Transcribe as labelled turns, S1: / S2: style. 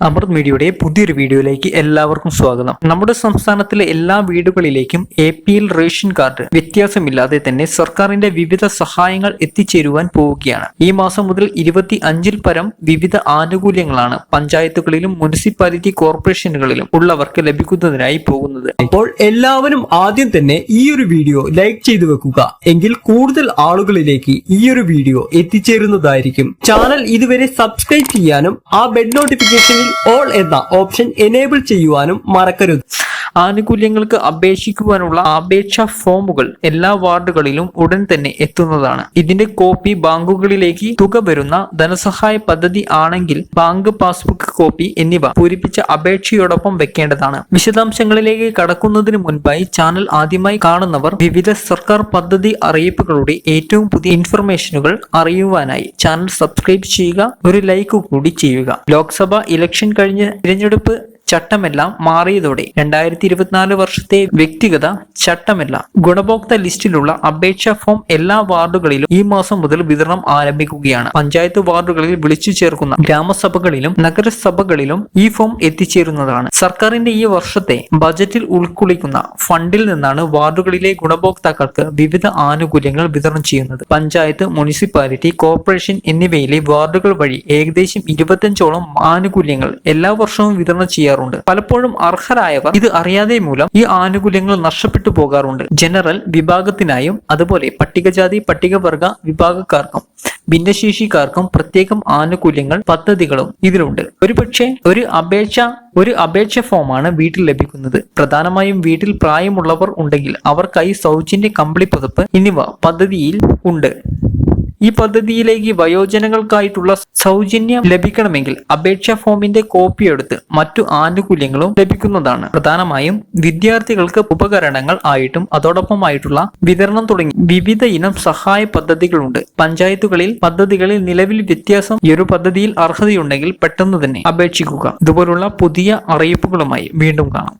S1: അമൃത് മീഡിയയുടെ പുതിയൊരു വീഡിയോയിലേക്ക് എല്ലാവർക്കും സ്വാഗതം. നമ്മുടെ സംസ്ഥാനത്തിലെ എല്ലാ വീടുകളിലേക്കും A P L ration card വ്യത്യാസമില്ലാതെ തന്നെ സർക്കാരിന്റെ വിവിധ സഹായങ്ങൾ എത്തിച്ചേരുവാൻ പോവുകയാണ്. ഈ മാസം മുതൽ ഇരുപത്തി അഞ്ചിൽ പരം വിവിധ ആനുകൂല്യങ്ങളാണ് പഞ്ചായത്തുകളിലും മുനിസിപ്പാലിറ്റി കോർപ്പറേഷനുകളിലും ഉള്ളവർക്ക് ലഭിക്കുന്നതിനായി പോകുന്നത്.
S2: അപ്പോൾ എല്ലാവരും ആദ്യം തന്നെ ഈ ഒരു വീഡിയോ ലൈക്ക് ചെയ്തു വെക്കുക. എങ്കിൽ കൂടുതൽ ആളുകളിലേക്ക് ഈ ഒരു വീഡിയോ എത്തിച്ചേരുന്നതായിരിക്കും. ചാനൽ ഇതുവരെ സബ്സ്ക്രൈബ് ചെയ്യാനും ആ ബെൽ ഓൾ എന്ന ഓപ്ഷൻ എനേബിൾ ചെയ്യുവാനും മറക്കരുത്.
S1: ആനുകൂല്യങ്ങൾക്ക് അപേക്ഷിക്കുവാനുള്ള അപേക്ഷാ ഫോമുകൾ എല്ലാ വാർഡുകളിലും ഉടൻ തന്നെ എത്തുന്നതാണ്. ഇതിന്റെ കോപ്പി ബാങ്കുകളിലേക്ക് തുക വരുന്ന ധനസഹായ പദ്ധതി ആണെങ്കിൽ ബാങ്ക് പാസ്ബുക്ക് കോപ്പി എന്നിവ പൂരിപ്പിച്ച അപേക്ഷയോടൊപ്പം വെക്കേണ്ടതാണ്. വിശദാംശങ്ങളിലേക്ക് കടക്കുന്നതിന് മുൻപായി ചാനൽ ആദ്യമായി കാണുന്നവർ വിവിധ സർക്കാർ പദ്ധതി അറിയിപ്പുകളുടെ ഏറ്റവും പുതിയ ഇൻഫർമേഷനുകൾ അറിയുവാനായി ചാനൽ സബ്സ്ക്രൈബ് ചെയ്യുക ഒരു ലൈക്ക് കൂടി ചെയ്യുക. ലോക്സഭ ഇലക്ഷൻ കഴിഞ്ഞ് തിരഞ്ഞെടുപ്പ് ചട്ടമെല്ലാം മാറിയതോടെ രണ്ടായിരത്തി ഇരുപത്തിനാല് വർഷത്തെ വ്യക്തിഗത ചട്ടമല്ല ഗുണഭോക്ത ലിസ്റ്റിലുള്ള അപേക്ഷാ ഫോം എല്ലാ വാർഡുകളിലും ഈ മാസം മുതൽ വിതരണം ആരംഭിക്കുകയാണ്. പഞ്ചായത്ത് വാർഡുകളിൽ വിളിച്ചു ചേർക്കുന്ന ഗ്രാമസഭകളിലും നഗരസഭകളിലും ഈ ഫോം എത്തിച്ചേരുന്നതാണ്. സർക്കാരിന്റെ ഈ വർഷത്തെ ബജറ്റിൽ ഉൾക്കൊള്ളിക്കുന്ന ഫണ്ടിൽ നിന്നാണ് വാർഡുകളിലെ ഗുണഭോക്താക്കൾക്ക് വിവിധ ആനുകൂല്യങ്ങൾ വിതരണം ചെയ്യുന്നത്. പഞ്ചായത്ത് മുനിസിപ്പാലിറ്റി കോർപ്പറേഷൻ എന്നിവയിലെ വാർഡുകൾ വഴി ഏകദേശം ഇരുപത്തഞ്ചോളം ആനുകൂല്യങ്ങൾ എല്ലാ വർഷവും വിതരണം ചെയ്യാറുണ്ട്. പലപ്പോഴും അർഹരായവർ ഇത് അറിയാതെ മൂലം ഈ ആനുകൂല്യങ്ങൾ നഷ്ടപ്പെട്ടു പോകാറുണ്ട്. ജനറൽ വിഭാഗത്തിനായും അതുപോലെ പട്ടികജാതി പട്ടികവർഗ വിഭാഗക്കാർക്കും ഭിന്നശേഷിക്കാർക്കും പ്രത്യേകം ആനുകൂല്യങ്ങൾ പദ്ധതികളും ഇതിലുണ്ട്. ഒരുപക്ഷെ ഒരു അപേക്ഷ ഒരു അപേക്ഷ ഫോമാണ് വീട്ടിൽ ലഭിക്കുന്നത്. പ്രധാനമായും വീട്ടിൽ പ്രായമുള്ളവർ ഉണ്ടെങ്കിൽ അവർക്കായി സൗജന്യ കമ്പിളി പുതപ്പ് എന്നിവ പദ്ധതിയിൽ ഉണ്ട്. ഈ പദ്ധതിയിലേക്ക് വയോജനങ്ങൾക്കായിട്ടുള്ള സൗജന്യം ലഭിക്കണമെങ്കിൽ അപേക്ഷാ ഫോമിന്റെ കോപ്പി എടുത്ത് മറ്റു ആനുകൂല്യങ്ങളും ലഭിക്കുന്നതാണ്. പ്രധാനമായും വിദ്യാർത്ഥികൾക്ക് ഉപകരണങ്ങൾ ആയിട്ടും അതോടൊപ്പമായിട്ടുള്ള വിതരണം തുടങ്ങി വിവിധ ഇനം സഹായ പദ്ധതികളുണ്ട്. പഞ്ചായത്തുകളിൽ പദ്ധതികളിൽ നിലവിൽ വ്യത്യാസം ഈ ഒരു പദ്ധതിയിൽ അർഹതയുണ്ടെങ്കിൽ പെട്ടെന്ന് തന്നെ അപേക്ഷിക്കുക. ഇതുപോലുള്ള പുതിയ അറിയിപ്പുകളുമായി വീണ്ടും കാണാം.